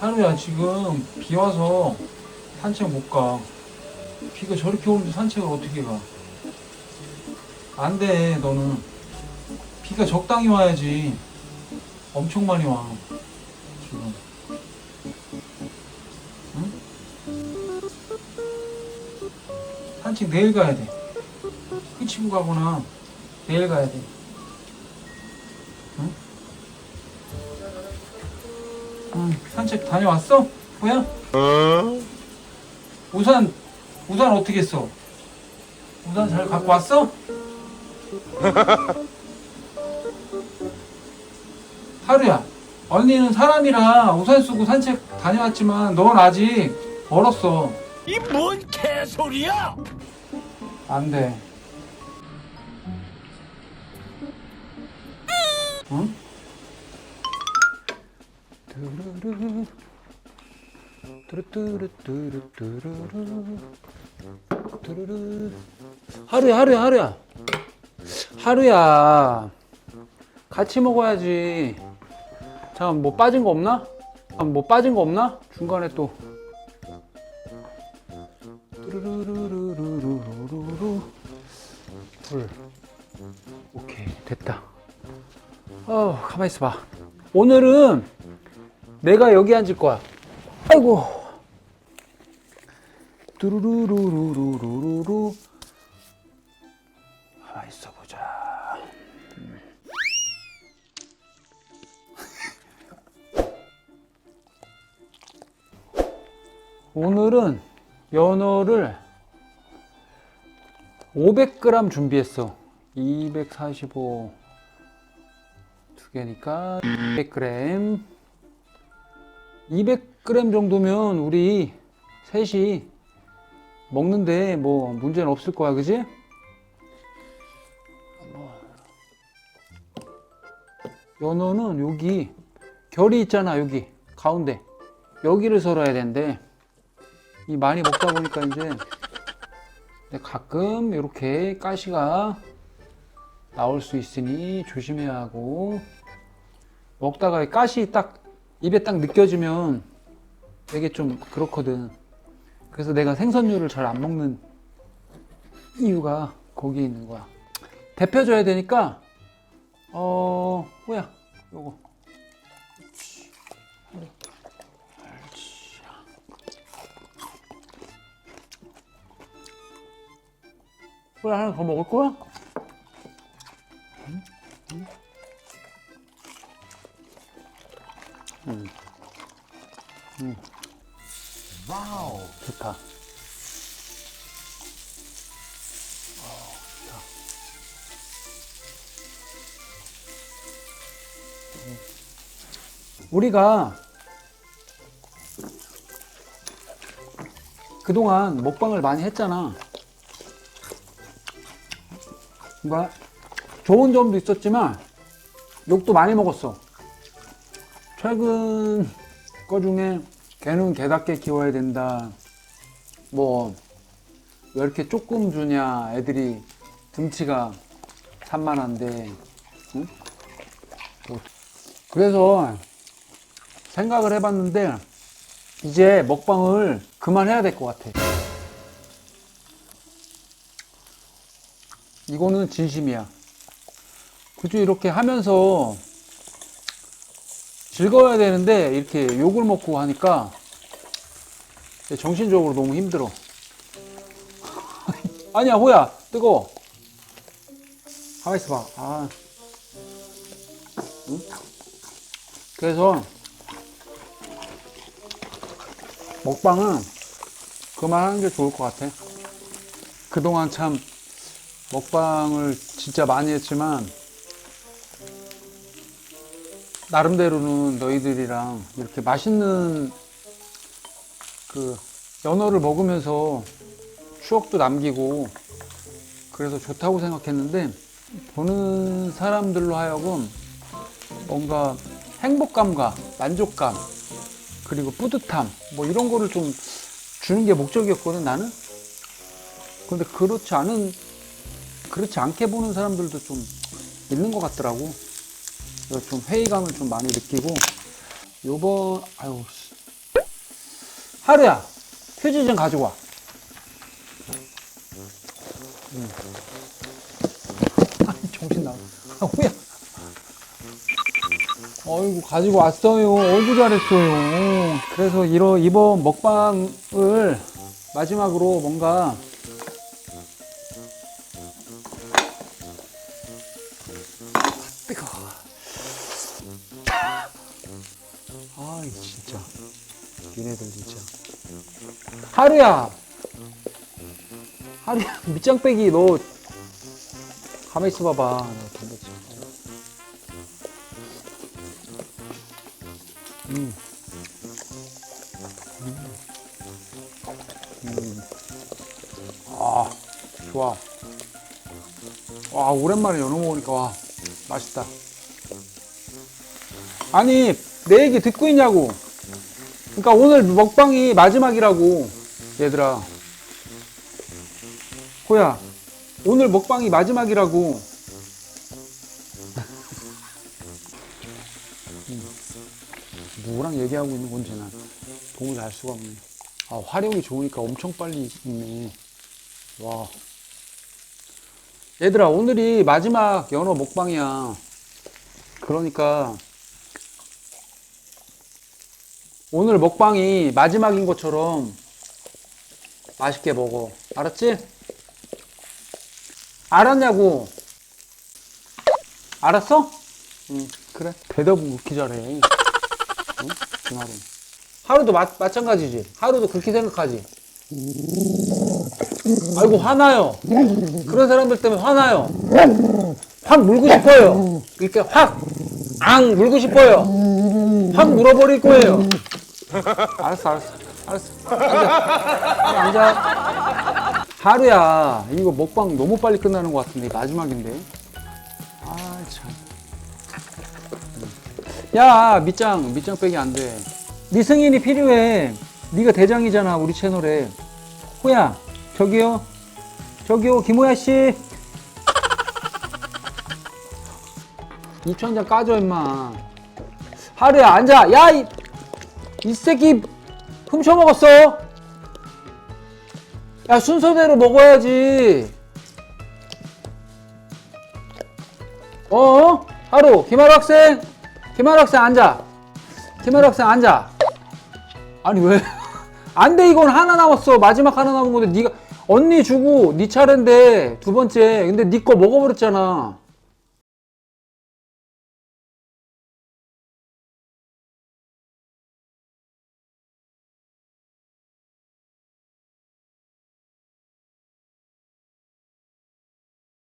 하루야 지금 비 와서 산책 못 가. 비가 저렇게 오는데 산책을 어떻게 가? 안 돼, 너는. 비가 적당히 와야지. 엄청 많이 와. 지금. 응? 산책 내일 가야 돼. 끝이고 가거나 내일 가야 돼. 응, 산책 다녀왔어? 뭐야? 우산, 우산 어떻게 했어? 우산 잘 갖고 왔어? 하루야, 언니는 사람이라 우산 쓰고 산책 다녀왔지만 넌 아직 멀었어. 이 뭔 개소리야! 안 돼. 응? 뚜루루. 뚜루뚜루뚜루뚜루루. 뚜루루. 하루야, 하루야, 하루야. 하루야. 같이 먹어야지. 잠깐, 뭐 빠진 거 없나? 아, 뭐 빠진 거 없나? 중간에 또. 뚜루루루루루루루루. 불. 오케이, 됐다. 어, 가만히 있어봐. 오늘은 내가 여기 앉을 거야. 아이고. 뚜루루루루루루루. 가만히 있어 보자. 음. 오늘은 연어를 500g 준비했어. 245 두 개니까 200g. 200g 정도면 우리 셋이 먹는데 뭐 문제는 없을 거야, 그지? 연어는 여기 결이 있잖아, 여기 가운데 여기를 썰어야 되는데 이 많이 먹다 보니까 이제 가끔 이렇게 가시가 나올 수 있으니 조심해야 하고 먹다가 가시 딱 입에 딱 느껴지면 되게 좀 그렇거든. 그래서 내가 생선류를 잘 안 먹는 이유가 거기에 있는 거야. 데펴줘야 되니까 어 뭐야 요거 뭐야 하나 더 먹을 거야? 와우. 좋다. 어, 좋다. 음. 우리가 그동안 먹방을 많이 했잖아. 뭐 좋은 점도 있었지만 욕도 많이 먹었어. 최근 거 중에 개는 개답게 키워야 된다. 뭐 왜 이렇게 조금 주냐? 애들이 등치가 산만한데. 응? 뭐, 그래서 생각을 해봤는데 이제 먹방을 그만해야 될 것 같아. 이거는 진심이야. 굳이 이렇게 하면서 즐거워야 되는데 이렇게 욕을 먹고 하니까 정신적으로 너무 힘들어. 아니야, 호야, 뜨거워. 가만 있어봐. 아. 응? 그래서 먹방은 그만하는 게 좋을 것 같아. 그동안 참 먹방을 진짜 많이 했지만 나름대로는 너희들이랑 이렇게 맛있는 그 연어를 먹으면서 추억도 남기고 그래서 좋다고 생각했는데 보는 사람들로 하여금 뭔가 행복감과 만족감 그리고 뿌듯함 뭐 이런 거를 좀 주는 게 목적이었거든 나는. 근데 그렇지 않은 그렇지 않게 보는 사람들도 좀 있는 것 같더라고 그래서 좀 회의감을 좀 많이 느끼고 요번 아유 씨. 하루야 휴지 좀 가지고 와. 음. 아니, 정신 나가. 아, 뭐야? 어이구 가지고 왔어요. 어이구 잘했어요. 그래서 이러 이번 먹방을 마지막으로 뭔가 얘네들 진짜. 하루야. 하루야 밑장 빼기 너 가만 있어 봐봐. 나 담배 좀. 음. 음. 아, 좋아. 와, 오랜만에 연어 먹으니까, 와, 맛있다. 아니, 내 얘기 듣고 있냐고. 그러니까 오늘 먹방이 마지막이라고, 얘들아. 호야, 오늘 먹방이 마지막이라고. 누구랑 얘기하고 있는 건지 난 도무지 알 수가 없네. 아, 화력이 좋으니까 엄청 빨리 있네. 와. 얘들아, 오늘이 마지막 연어 먹방이야. 그러니까, 오늘 먹방이 마지막인 것처럼 맛있게 먹어. 알았지? 알았냐고? 알았어? 응, 그래. 대답은 그렇게 잘해. 응? 김하루. 하루도 마, 마찬가지지. 하루도 그렇게 생각하지. 아이고 화나요. 그런 사람들 때문에 화나요. 확 물고 싶어요. 이렇게 확, 앙 물고 싶어요. 확 물어버릴 거예요. 알았어, 알았어, 알았어. 앉아, 앉아. 하루야, 이거 먹방 너무 빨리 끝나는 것 같은데 마지막인데. 아 참. 야 밑장 밑장 빼기 안 돼. 네 승인이 필요해. 네가 대장이잖아 우리 채널에. 호야 저기요 저기요 김호야 씨. 입천 한장 까줘 임마. 하루야 앉아. 야 이 이 새끼 훔쳐 먹었어. 야 순서대로 먹어야지. 어? 하루 김하루 학생? 김하루 학생 앉아. 김하루 학생 앉아. 아니 왜? 안 돼 이건 하나 남았어. 마지막 하나 남은 건데 네가 언니 주고 네 차례인데 두 번째. 근데 네 거 먹어버렸잖아